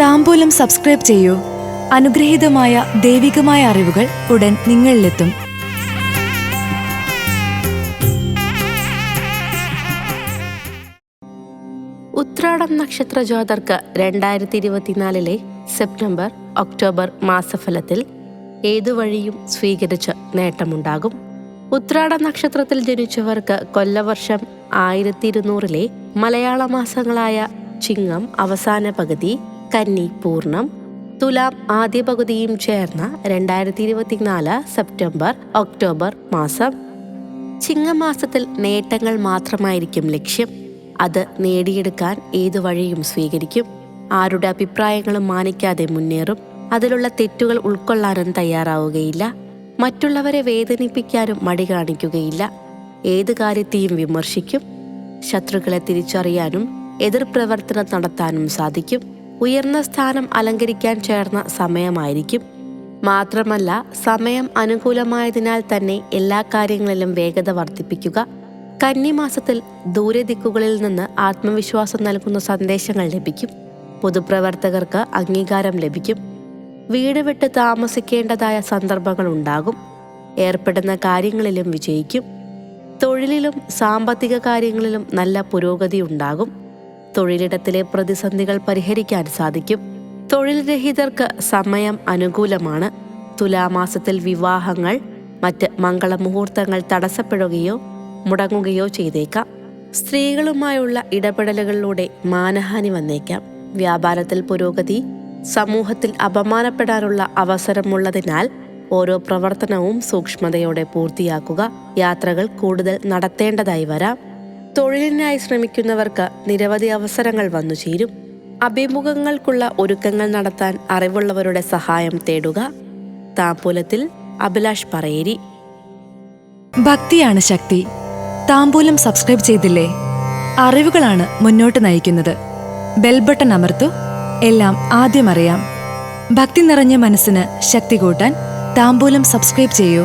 താമ്പൂലം subscribe ചെയ്യൂ. അനുഗ്രഹീതമായ ദൈവികമായ അറിവുകൾ ഉടൻ നിങ്ങളിലെത്തും. ഉത്രാടം നക്ഷത്ര ജ്യോതർക്ക് രണ്ടായിരത്തി ഇരുപത്തിനാലിലെ സെപ്റ്റംബർ ഒക്ടോബർ മാസഫലത്തിൽ ഏതു വഴിയും സ്വീകരിച്ച് നേട്ടമുണ്ടാകും. ഉത്രാട നക്ഷത്രത്തിൽ ജനിച്ചവർക്ക് കൊല്ലവർഷം ആയിരത്തി ഇരുന്നൂറിലെ മലയാള മാസങ്ങളായ ചിങ്ങം അവസാന പകുതി കന്നി പൂർണം തുലാം ആദ്യ പകുതിയും ചേർന്ന രണ്ടായിരത്തി ഇരുപത്തിനാല് സെപ്റ്റംബർ ഒക്ടോബർ മാസം. ചിങ്ങമാസത്തിൽ നേട്ടങ്ങൾ മാത്രമായിരിക്കും ലക്ഷ്യം. അത് നേടിയെടുക്കാൻ ഏതു വഴിയും സ്വീകരിക്കും. ആരുടെ അഭിപ്രായങ്ങളും മാനിക്കാതെ മുന്നേറും. അതിലുള്ള തെറ്റുകൾ ഉൾക്കൊള്ളാനും തയ്യാറാവുകയില്ല. മറ്റുള്ളവരെ വേദനിപ്പിക്കാനും മടി കാണിക്കുകയില്ല. ഏത് കാര്യത്തെയും വിമർശിക്കും. ശത്രുക്കളെ തിരിച്ചറിയാനും എതിർപ്രവർത്തനം നടത്താനും സാധിക്കും. ഉയർന്ന സ്ഥാനം അലങ്കരിക്കാൻ ചേർന്ന സമയമായിരിക്കും. മാത്രമല്ല സമയം അനുകൂലമായതിനാൽ തന്നെ എല്ലാ കാര്യങ്ങളിലും വേഗത വർദ്ധിപ്പിക്കുക കന്നിമാസത്തിൽ ദൂരദിക്കുകളിൽ നിന്ന് ആത്മവിശ്വാസം നൽകുന്ന സന്ദേശങ്ങൾ ലഭിക്കും പൊതുപ്രവർത്തകർക്ക് അംഗീകാരം ലഭിക്കും വീട് വിട്ട് താമസിക്കേണ്ടതായ സന്ദർഭങ്ങൾ ഉണ്ടാകും ഏർപ്പെടുന്ന കാര്യങ്ങളിലും വിജയിക്കും തൊഴിലിലും സാമ്പത്തിക കാര്യങ്ങളിലും നല്ല പുരോഗതി ഉണ്ടാകും. തൊഴിലിടത്തിലെ പ്രതിസന്ധികൾ പരിഹരിക്കാൻ സാധിക്കും. തൊഴിൽ രഹിതർക്ക് സമയം അനുകൂലമാണ്. തുലാമാസത്തിൽ വിവാഹങ്ങൾ മറ്റ് മംഗളമുഹൂർത്തങ്ങൾ തടസ്സപ്പെടുകയോ മുടങ്ങുകയോ ചെയ്തേക്കാം. സ്ത്രീകളുമായുള്ള ഇടപെടലുകളിലൂടെ മാനഹാനി വന്നേക്കാം. വ്യാപാരത്തിൽ പുരോഗതി സമൂഹത്തിൽ അപമാനപ്പെടാനുള്ള അവസരമുള്ളതിനാൽ ഓരോ പ്രവർത്തനവും സൂക്ഷ്മതയോടെ പൂർത്തിയാക്കുക. യാത്രകൾ കൂടുതൽ നടത്തേണ്ടതായി വരാം. തൊഴിലിനായി ശ്രമിക്കുന്നവർക്ക് നിരവധി അവസരങ്ങൾ വന്നു ചേരും. അഭിമുഖങ്ങൾക്കുള്ള ഒരുക്കങ്ങൾ നടത്താൻ അറിവുള്ളവരുടെ സഹായം തേടുക. താമ്പൂലത്തിൽ അഭിലാഷ് പറയേരി. ഭക്തിയാണ് ശക്തി. താമ്പൂലം സബ്സ്ക്രൈബ് ചെയ്തില്ലേ? അറിവുകളാണ് മുന്നോട്ട് നയിക്കുന്നത്. ബെൽബട്ടൺ അമർത്തു. എല്ലാം ആദ്യം അറിയാം. ഭക്തി നിറഞ്ഞ മനസ്സിന് ശക്തി കൂട്ടാൻ താമ്പൂലം സബ്സ്ക്രൈബ് ചെയ്യൂ.